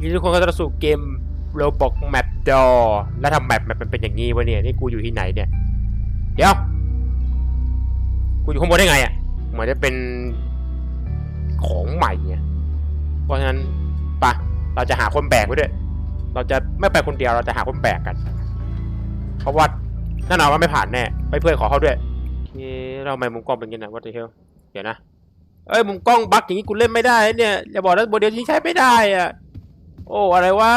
ยินดีทุกคนก็ต้อนรับสู่เกมโรบอกแมปดอแล้วทำแมปแมปมันเป็นอย่างงี้วะเนี่ยนี่กูอยู่ที่ไหนเนี่ย เดี๋ยว กูอยู่ข้างบนได้ไงอะ่ะเหมือนจะเป็นของใหม่เนี่ย เพราะฉะนั้นปะเราจะหาคนแบกไว้ด้วย เราจะไม่ไปคนเดียวเราจะหาคนแบกกัน เพราะว่าแน่นอนว่าไม่ผ่านแน่ไปเพื่อนขอเขาด้วยเอ๊ะเราไม่มุมกล้องเป็นยังไงวะเดี๋ยวเดี๋ยวนะ เอ้ยมุมกล้องบั๊กอย่างนี้กูเล่นไม่ได้เนี่ยอย่าบอกนะโมเดลที่ใช้ไม่ได้อะ โอ้อะไรวะ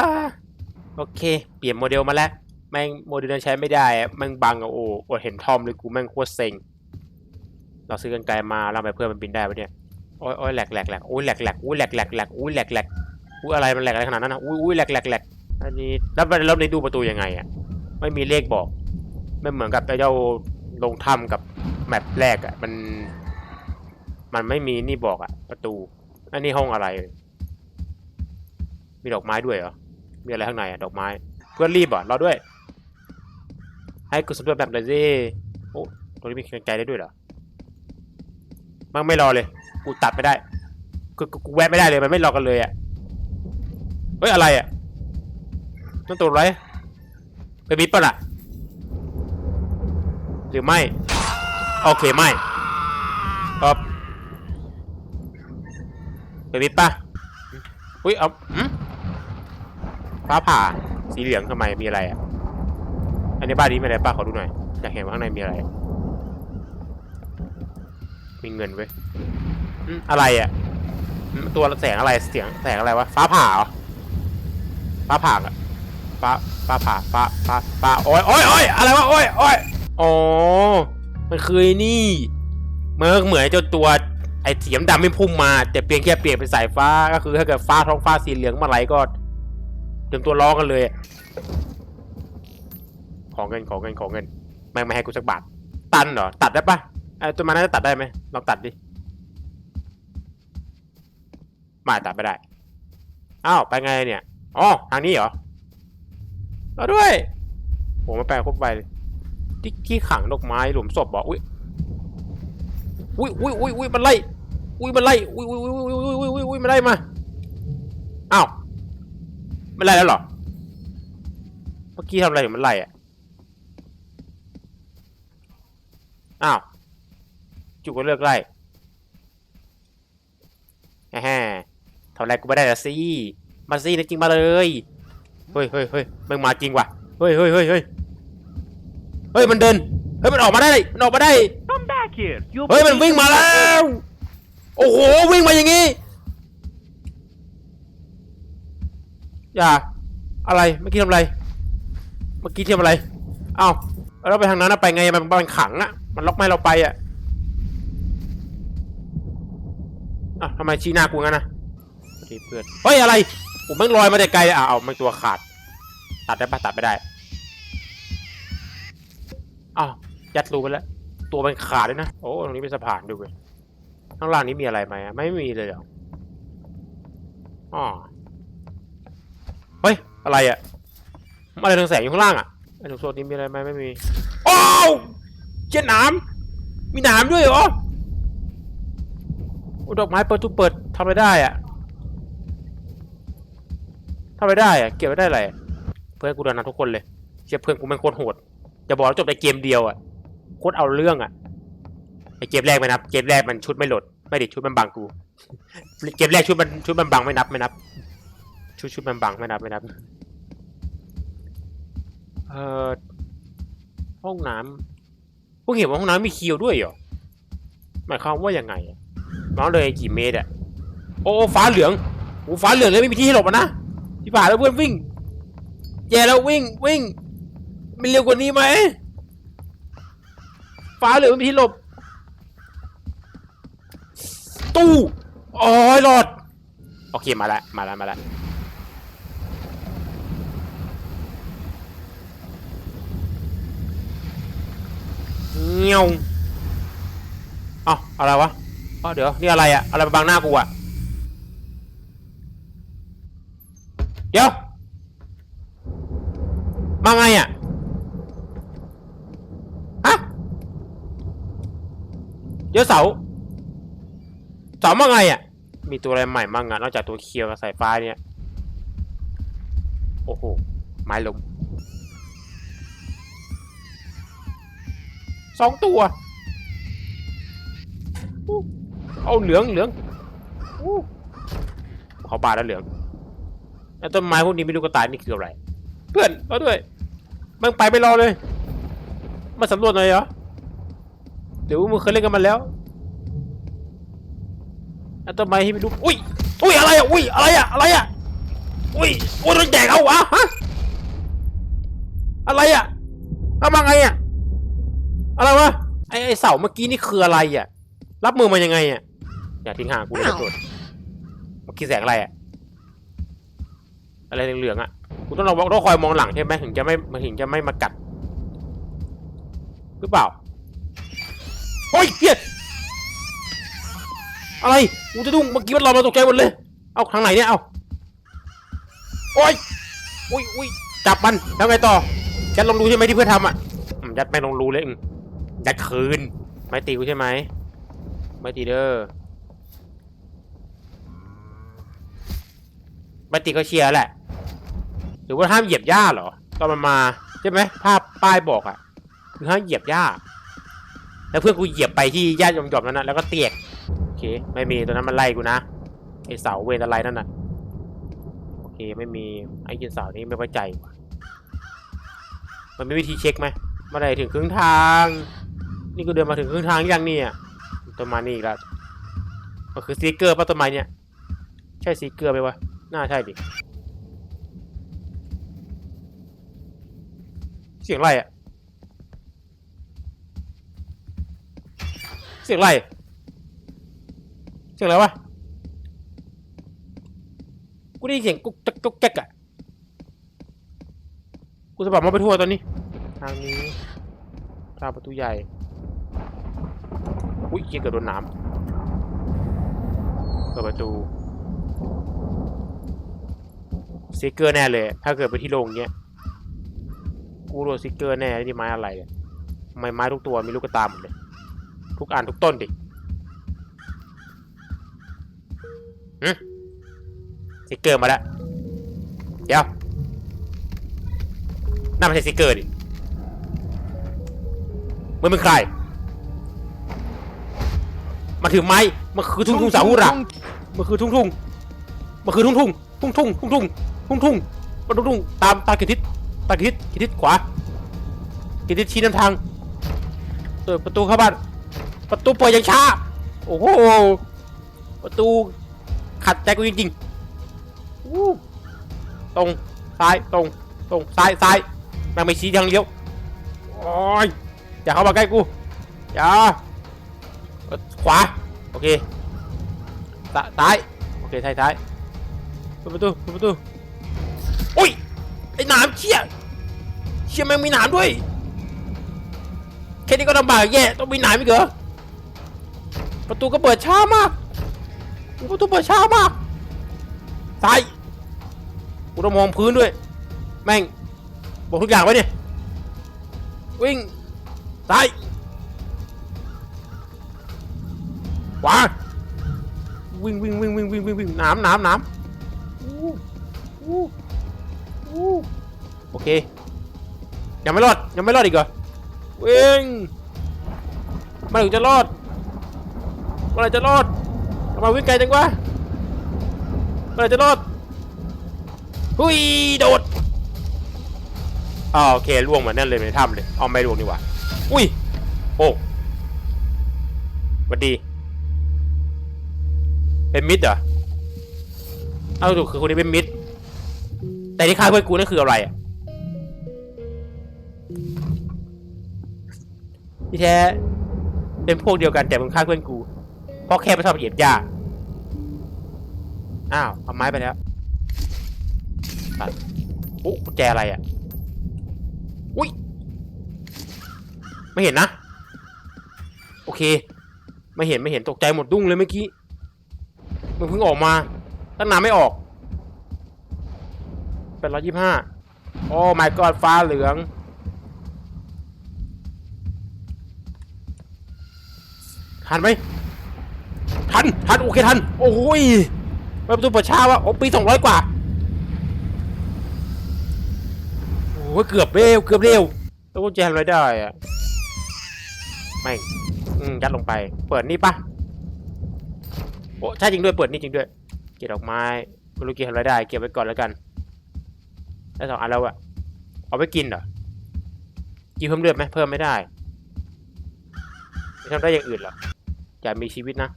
โอเค เปลี่ยนโมเดลมาแล้วแม่งโมเดลนั้นใช้ไม่ได้อะแม่งบังอะโอ้อดเห็นทอมเลยกูแม่งโคตรเซ็งเราซื้อกันไกลมาแล้วทำไมเพื่อนมันบินได้ปะเนี่ยโอ้ยโอ้ยแหลกแหลกแหลกโอ้ยแหลกแหลกโอ้ยแหลกแหลกแหลกโอ้ยแหลกแหลกอุ้ยอะไรมันแหลกอะไรขนาดนั้นนะอุ้ยอุ้ยแหลกแหลกแหลกอันนี้แล้วแล้วในดูประตูยังไงอะไม่มีเลขบอก ไม่เหมือนกับไอ้เจ้าลงถ้ำกับแมปแรกอะมัน มันไม่มีนี่บอกอะประตูอันนี้ห้องอะไร มีดอกไม้ด้วยเหรอ มีอะไรข้างในอะดอกไม้ เพื่อนรีบอะรอด้วย ให้กูสำรวจแบบเลยสิโอ้ตรงนี้มีกันไกลได้ด้วยเหรอมันไม่รอเลย กูตัดไม่ได้กูกูแวะไม่ได้เลยมันไม่รอกันเลยอะ เฮ้ยอะไรอะนั่นตัวอะไรเป็นมิดปะล่ะหรือไม่ โอเคไม่ครับเป็นมิดปะอุ้ยเอาหืม ฟ้าผ่า สีเหลืองทำไม มีอะไรอะ อันนี้บ้านนี้มีอะไรป้าขอดูหน่อย อยากเห็นว่าข้างในมีอะไร มีเงินเว้ยอืมอะไรอะอืมตัวแสงอะไร เสียงแสงอะไรวะ ฟ้าผ่าเหรอ ฟ้าผ่าอะฟ้า ฟ้าผ่า ฟ้า ฟ้า ฟ้า โอ้ยโอ้ยโอ้ยอะไรวะ โอ้ยโอ้ยอ๋อ มันคือไอ้นี่ เมื่อเหมือนเจ้าตัวไอ้เสียมดำไม่พุ่งมา แต่เพียงแค่เปลี่ยนเป็นสายฟ้า ก็คือถ้าเกิดฟ้าท้องฟ้าสีเหลืองเมื่อไหร่ก็เต รียมตัวร้อกันเลย ขอเงินขอเงินขอเงินแม่งไม่ให้กูสักบาท ตันเหรอ ตัดได้ปะไอ้ตัวมันน่าจะตัดได้ไหมลองตัดดิไม่ตัดไม่ได้ อ้าว ไปไงเนี่ย อ๋อ ทางนี้เหรอเราด้วยโหมาแปลครบไปที่ที่ขังดอกไม้หลุมศพบอกอุ้ยอุ้ยอุ้ยอุ้ยอุ้ยมันไล่อุ้ยมันไล่อุ้ยอุ้ยอุ้ยอุ้ยอุ้ยอุ้ยอุ้ยมันไล่มา มันไล่แล้วเหรอ เมื่อกี้ทำอะไรอยู่มันไล่อะอ้าว จุกก็เลิกไล่แฮ่ๆทำอะไรกูไม่ได้ละสิมาสินะจริงมาเลย เฮ้ยเฮ้ยเฮ้ยมึงมาจริงว่ะ เฮ้ยเฮ้ยเฮ้ยเฮ้ยเฮ้ยมันเดิน เฮ้ยมันออกมาได้ มันออกมาได้ Come back here. You'll เฮ้ยมันวิ่งมาแล้ว โอ้โหวิ่งมาอย่างงี้ อย่า อะไร เมื่อกี้ทำอะไร เมื่อกี้ทำอะไร เอ้าแล้วเราไปทางนั้นไปไง มันมันขังอะมันล็อกไม่เราไปอะอะทำไมชี้หน้ากูงั้นนะดีเพื่อน เฮ้ยอะไรผมแม่งลอยมาแต่ไกลอะเอาไม่ตัวขาด ตัดได้ปะตัดไม่ได้อ้าวยัดรูไปแล้ว ตัวมันขาดด้วยนะ โอ้ ตรงนี้เป็นสะพานดูเลยข้างล่างนี้มีอะไรไหมอะไม่มีเลยเหรออ๋อ เฮ้ย อะไรอะอะไรเรืองแสงอยู่ข้างล่างอะไอ้ตรงโซนนี้มีอะไรไหมไม่มีโอ้วเจ็ดหนามมีหนามด้วยเหรอโอ้ดอกไม้เปิดทุกเปิดทำอะไรได้อะทำอะไรได้อะเก็บไว้ได้อะไรอะเพื่อนกูเดินนำทุกคนเลยเชื่อเพื่อนกูแม่งโคตรโหดจะบอกว่าจบในเกมเดียวอะโคตรเอาเรื่องอะไอเกมแรกไม่นับ เกมแรกมันชุดไม่โหลด ไม่ดิชุดมันบังกู เกมแรกชุดมันชุดมันบังไม่นับไม่นับ ชุดชุดมันบังไม่นับไม่นับเอ่อห้องน้ำพวกเห็นว่าห้องน้ำมีคิวด้วยเหรอหมายความว่ายังไงอะน้องเลยกี่เมตรอะโอ้โอ้ฟ้าเหลืองโอ้ฟ้าเหลืองเลยไม่มีที่ให้หลบนะพี่ผ่านแล้วเพื่อนวิ่งแย่แล้ววิ่งวิ่งมันเร็วกว่านี้ไหมฟ้าเหลืองไม่มีที่หลบ ตู้อ้ยหลอดโอเคมาแล้วมาแล้วมาแล้ว เงี้ยวเอ้าอะไรวะอ๋อเดี๋ยวนี่อะไรอะอะไรมาบังหน้ากูอะเดี๋ยว มาไงอะฮะเดี๋ยวเสาเสามาไงอะมีตัวอะไรใหม่มั่งอะนอกจากตัวเคียวกับสายฟ้าเนี่ย โอ้โห ไม้ล้ม สองตัวอู้เอาเหลืองเหลืองอู้เขาบาดแล้วเหลืองแล้วต้นไม้พวกนี้ไม่รู้ก็ตายนี่คืออะไร เพื่อนเอาด้วยมึงไปไม่รอเลย มาสำรวจหน่อยเหรอเดี๋ยวมึงเคยเล่นกันมาแล้วแล้วต้นไม้ที่ไม่รู้อุ้ยอุ้ยอะไรอะอุ้ยอะไรอะอะไรอะอุ้ยโอ้ยโดนแจกเอาวะฮะอะไรอะทำมาไงอะ อะไรวะไอไอเสาเมื่อกี้นี่คืออะไรอะ รับมือมันยังไงอะอย่าทิ้งห่างกูเลยนะโดดเมื่อกี้แสงอะไรอะอะไรเหลืองๆอะกูต้องระวังต้องคอยมองหลังใช่ไหมถึงจะไม่มันถึงจะไม่มากัดหรือเปล่าโอ้ยเฮียอะไรกูจะดุ้งเมื่อกี้มันรอมาตกใจหมดเลย เอาทางไหนเนี่ยเอาโอ้ยอุ้ยอุ้ยจับมันแล้วไงต่อยัดลงรูใช่ไหมที่เพื่อนทำอะอืมยัดไม่ลงรูเลยอืม ยัดคืน ไม่ตีกูใช่ไหม ไม่ตีเด้อ ไม่ตีก็เชียร์แหละ หรือว่าห้ามเหยียบหญ้าเหรอ ตอนมันมาใช่ไหมภาพป้ายบอกอะคือห้ามเหยียบหญ้า แล้วเพื่อนกูเหยียบไปที่หญ้าหย่อมๆนั้นนะแล้วก็เตียก โอเค ไม่มีตัวนั้นมันไล่กูนะ ไอเสาเวรอะไรนั่นน่ะ โอเค ไม่มี ไอ้กินเสานี้ไม่ไว้ใจว่ะมันมีวิธีเช็คไหมเมื่อไหรถึงครึ่งทาง นี่กูเดินมาถึงครึ่งทางยังเนี่ยต้นไม้นี่อีกแล้วมันคือซีเกอร์ป่ะต้นไม้เนี่ย ใช่ซีเกอร์ไหมวะ น่าใช่ดิ เสียงอะไรอะเสียงอะไร เสียงอะไรวะ กูได้ยินเสียงกุ๊กจักกุ๊กแก๊กอะกูสะบัดมองไปทั่วตอนนี้ ทางนี้ทางประตูใหญ่ อุ้ยเหี้ยเกิดโดนน้ำเปิดประตูสติกเกอร์แน่เลย ถ้าเกิดไปที่โรงเงี้ยกูโดนสติกเกอร์แน่นี่ไม้อะไรเนี่ยไมไม้ทุกตัวมีลูกกระตาหมดเลยทุกอันทุกต้นดิหึสติกเกอร์มาแล้วเดี๋ยวน่าไม่ใช่สติกเกอร์ดิมึงเป็นใคร มาถือไม้ มันคือทุ่งทุ่งสาหุระมันคือทุ่งทุ่งมันคือทุ่งทุ่งทุ่งทุ่งทุ่งทุ่งทุ่งทุ่งมันทุ่งทุ่งตามตามกี่ทิศตามกี่ทิศกี่ทิศขวากี่ทิศชี้นำทางเปิดประตูเข้าบ้าน ประตูเปิดอย่างช้า โอ้โห ประตูขัดใจกูจริงๆอู้ตรงซ้ายตรงตรงซ้ายซ้ายแม่งไม่ชี้ทางเลี้ยว โอ้ยอย่าเข้ามาใกล้กู อย่าเอ่อ ขวา โอเคซ้าายโอเคซ้ายซ้ายเปิดประตูเปิดประตูอุ้ย ไอ้หนามเชี่ยเชี่ยแม่งมีหนามด้วย แค่นี้ก็ลำบากแย่ ต้องมีหนามอีกเหรอ ประตูก็เปิดช้ามาก ประตูเปิดช้ามากซ้ายกูต้องมองพื้นด้วย แม่งบอกทุกอย่างไว้เนี่ยวิ่ง ขวาวิ่งวิ่งวิ่งวิ่งวิ่งวิ่งวิ่งน้ำน้ำน้ำโอเค ยังไม่รอด ยังไม่รอดอีกเหรอวิ่งมื่อไหร่จะรอดมื่อไหร่จะรอดทำไมวิ่งไกลจังวะมื่อไหร่จะรอดหุยโดดอ๋อโอเคล่วงเหมือนนั่นเลยในถ้ำเลยเอาไม่ล่วงดีกว่าอุ้ยโอ้สวัสดี เป็นมิดเหรอ เอาถูกคือคนนี้เป็นมิด แต่ที่ฆ่าเพื่อนกูนั่นคืออะไรอะที่แท้เป็นพวกเดียวกันแต่มึงฆ่าเพื่อนกู เพราะแค่ไม่ชอบเหยียบหญ้า อ้าวเอาไม้ไปแล้วตัดโอ้กุญแจอะไรอะ อุ้ย ไม่เห็นนะ โอเค ไม่เห็นไม่เห็นตกใจหมดดุ้งเลยเมื่อกี้ มันเพิ่งออกมา ตั้งนานไม่ออกเป็นร้อยยี่ห้าโอ้ my god ฟ้าเหลือง ทันไหมทัน ทัน โอเค ทัน โอ้ยเปิดประตูเปิดช้าวะโอ้ปีสองร้อยกว่า โอ้ยเกือบเร็ว เกือบเร็ว แล้วกูจะทำอะไรได้อะไม่ยัดลงไป เปิดนี่ปะ อ้ใช่จริงด้วยเปิดนี่จริงด้วย เก็บดอกไม้ไม่รู้เก็บทำอะไรได้ เก็บไว้ก่อนแล้วกันได้สองอันแล้วอะเอาไปกินเหรอกินเพิ่มเลือดไหมเพิ่มไม่ได้ไม่ทำได้อย่างอื่นเหรออยากมีชีวิตนะ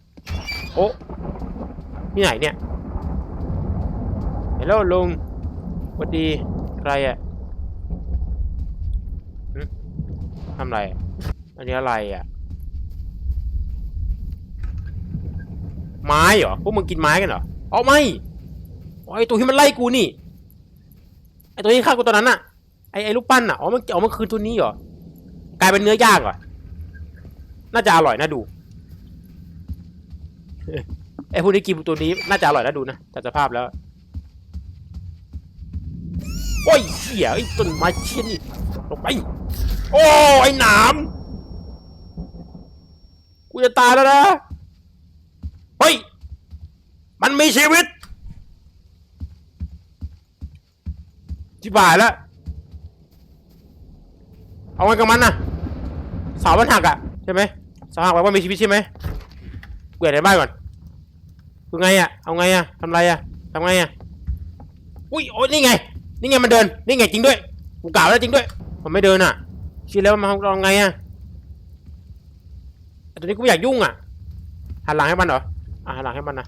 โอ้ที่ไหนเนี่ยเฮลโลลุงสวัสดีใครอะทำอะไรอะอันนี้อะไรอะ ไม้เหรอ พวกมึงกินไม้กันเหรอเอาไม่ไอตัวที่มันไล่กูนี่ ไอตัวที่ฆ่ากูตอนนั้นอะไอไอลูกปั้นอะอ๋อมันเอามันคืนตัวนี้เหรอ กลายเป็นเนื้อย่างเหรอ น่าจะอร่อยน่าดู ไอพวกนี้กินตัวนี้น่าจะอร่อยน่าดูนะจากสภาพแล้ว โอ้ยเหี้ยไอต้นไม้เชี่ยนี่ลงไป โอ้ไอหนาม กูจะตายแล้วนะ เฮ้ย มันมีชีวิตที่บ่ายแล้ว เอาไงกับมันนะเสามันหักอะใช่ไหมเสาหักแปลว่ามีชีวิตใช่ไหมเกลียดในบ้านก่อนคือไงอะเอาไงอะทำไรอะทำไงอะอุ้ยโอ้ยนี่ไง นี่ไงมันเดิน นี่ไงจริงด้วยกูกล่าวแล้วจริงด้วย มันไม่เดินอะคิดแล้วมันเอาไงอะแต่ตอนนี้กูไม่อยากยุ่งอะหันหลังให้มันเหรอ อะหันหลังให้มันนะ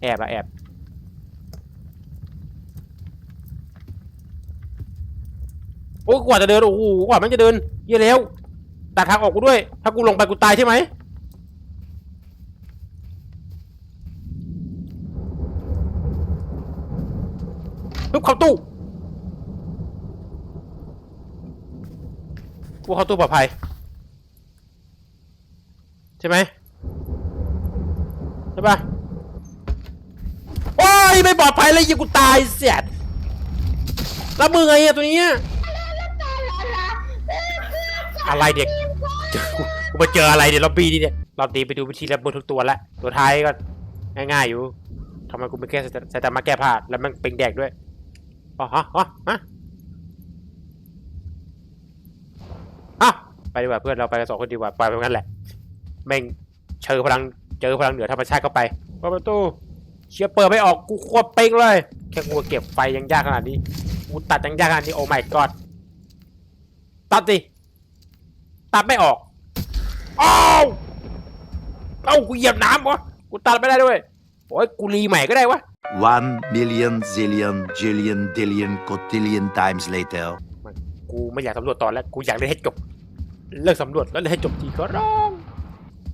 แอบอะแอบ โอ้กว่าจะเดิน โอ้โหกว่ามันจะเดิน เยอะแล้วตัดทางออกกูด้วย ถ้ากูลงไปกูตายใช่ไหมลุกเข้าตู้กูเข้าตู้ปลอดภัย ใช่ไหม ใช่ปะโอ้ยไม่ปลอดภัยเลยยิงกูตายเสียดรับมือไงอะตัวเนี้ยอะไรเด็กกูมาเจออะไรเดี๋ยวล็อบบี้นี่เนี่ยรอบนี้ไปดูวิธีรับมือทุกตัวละตัวท้ายก็ง่ายๆอยู่ทำไมกูไม่แก้สายตามาแก้ผ้าแล้วมันเป็นแดกด้วยอ๋อฮะอ๋อฮะอะไปดีกว่าเพื่อนเราไปกันสองคนดีกว่าไปเป็นงั้นแหละแม่งเชิญพลัง เจอพลังเหนือธรรมชาติเข้าไปเปิดประตูเชียร์เปิดไม่ออกกูควบเป้งเลย แค่กูเก็บไฟยังยากขนาดนี้กูตัดยังยากขนาดนี้โอ้ my god ตัดดิตัดไม่ออกอ้าวเอ้ากูเหยียบน้ำวะกูตัดไม่ได้ด้วยโอ้ยกูรีใหม่ก็ได้วะ One million zillion jillion dillion cotillion times later. กูไม่อยากสำรวจต่อแล้วกูอยากเล่นให้จบ เลิกสำรวจแล้วเล่นให้จบทีก็ร้อง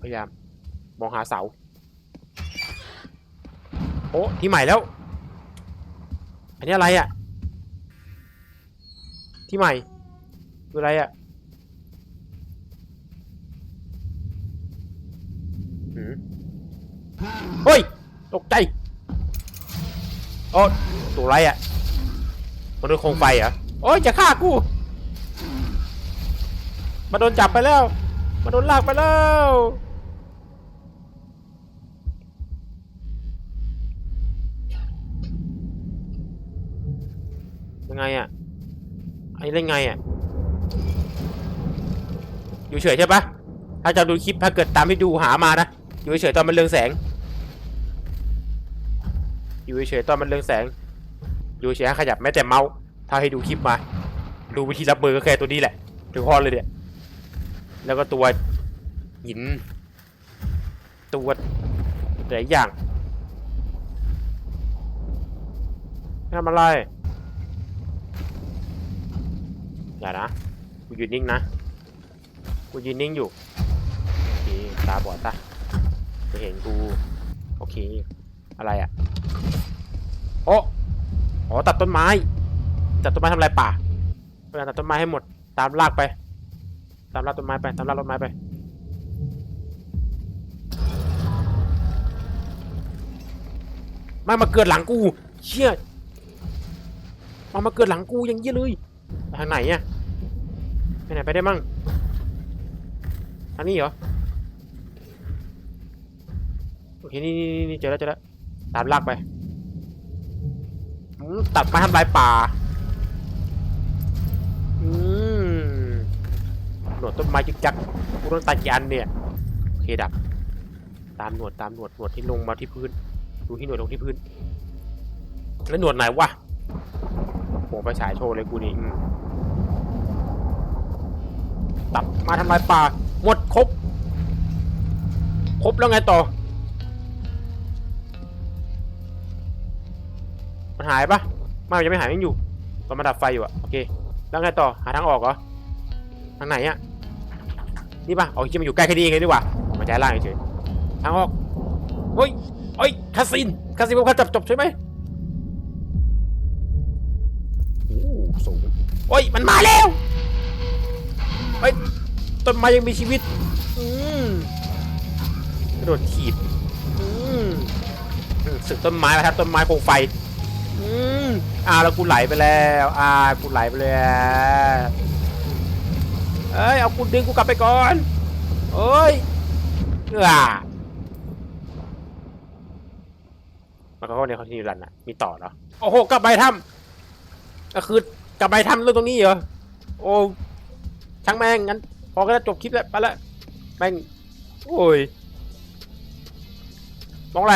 พยายาม มองหาเสา โอ้ที่ใหม่แล้ว อันนี้อะไรอะ่ะ ที่ใหม่คืออะไรอะ่ะเฮ้ย ตกใจโอ้ตัวไรอะ่ะมันโดนโคมไฟเหรอ โอ้ยจะฆ่ากูมาโดนจับไปแล้วมาโดนลากไปแล้ว ไงอะไอ้เล่นไงอะอยู่เฉยใช่ปะถ้าจะดูคลิปถ้าเกิดตามที่ดูหามานะอยู่เฉยตอนมันเรืองแสง อยู่เฉยตอนมันเรืองแสง อยู่เฉยขยับแม้แต่เมาส์ถ้าให้ดูคลิปมา ดูวิธีรับมือก็แค่ตัวนี้แหละถึงพอเลยเนี่ยแล้วก็ตัวหิน ตัวหลายอย่างทำอะไร อย่านะกูยืนนิ่งนะกูยืนนิ่งอยู่โอเคตาบอดซะจะเห็นกูโอเค อะไรอะ่ะโอ้อ๋อตัดต้นไม้ตัดต้นไม้ทำลายป่าพยายามตัดต้นไม้ให้หมดตามลากไป ตามลากต้นไม้ไปตามลากต้นไม้ไปไม่มาเกิดหลังกูเชี่ยมามาเกิดหลังกูย่างเยี่ยเลย ทางไหนอะไปไหนไปได้มั่งทางนี้เหรอโอเคนี่นี่นี่นี่เจอแล้วเจอแล้วตามลากไปอืมตัดไม้ทำลายป่ามหนวดต้นไม้จึกจักกูต้องตัดกี่อันเนี่ยโอเคดับ ตามหนวดตามหนวดหนวดที่ลงมาที่พื้น ดูที่หนวดลงที่พื้น แล้วหนวดไหนวะโหไปฉายโชว์เลยกูนี่ตับมาทำลายป่า หมดครบ ครบแล้วไงต่อ มันหายปะไม่ยังไม่หายยังอยู่ ตอนมาดับไฟอยู่อะโอเค แล้วไงต่อ หาทางออกเหรอ ทางไหนอะนี่ปะเอาที่มันอยู่ใกล้แค่นี้เองเลยดีกว่า มาใจล่างเฉยทางออกเฮ้ยเฮ้ยคาสินคาสินพวกเขาจับจบใช่ไหม โอ้ยมันมาแล้วเฮ้ยต้นไม้ยังมีชีวิต อืมกระโดดถีบ อืมสึกต้นไม้แล้วครับ ต้นไม้โคงไฟ อืมอ่าแล้วกูไหลไปแล้วอ่ากูไหลไปแล้วเอ้ยเอากูดึงกูกลับไปก่อนเอ้ยอ่ามันก็เนี่ยเขาที่รันอะมีต่อเหรอโอ้โหกลับไปถ้ำก็คือ กลับไปทำเรื่องตรงนี้เหรอ โอ้ช่างแม่งงั้น พอก็จะจบคลิปแล้วไปละแม่งโอ้ยมองอะไร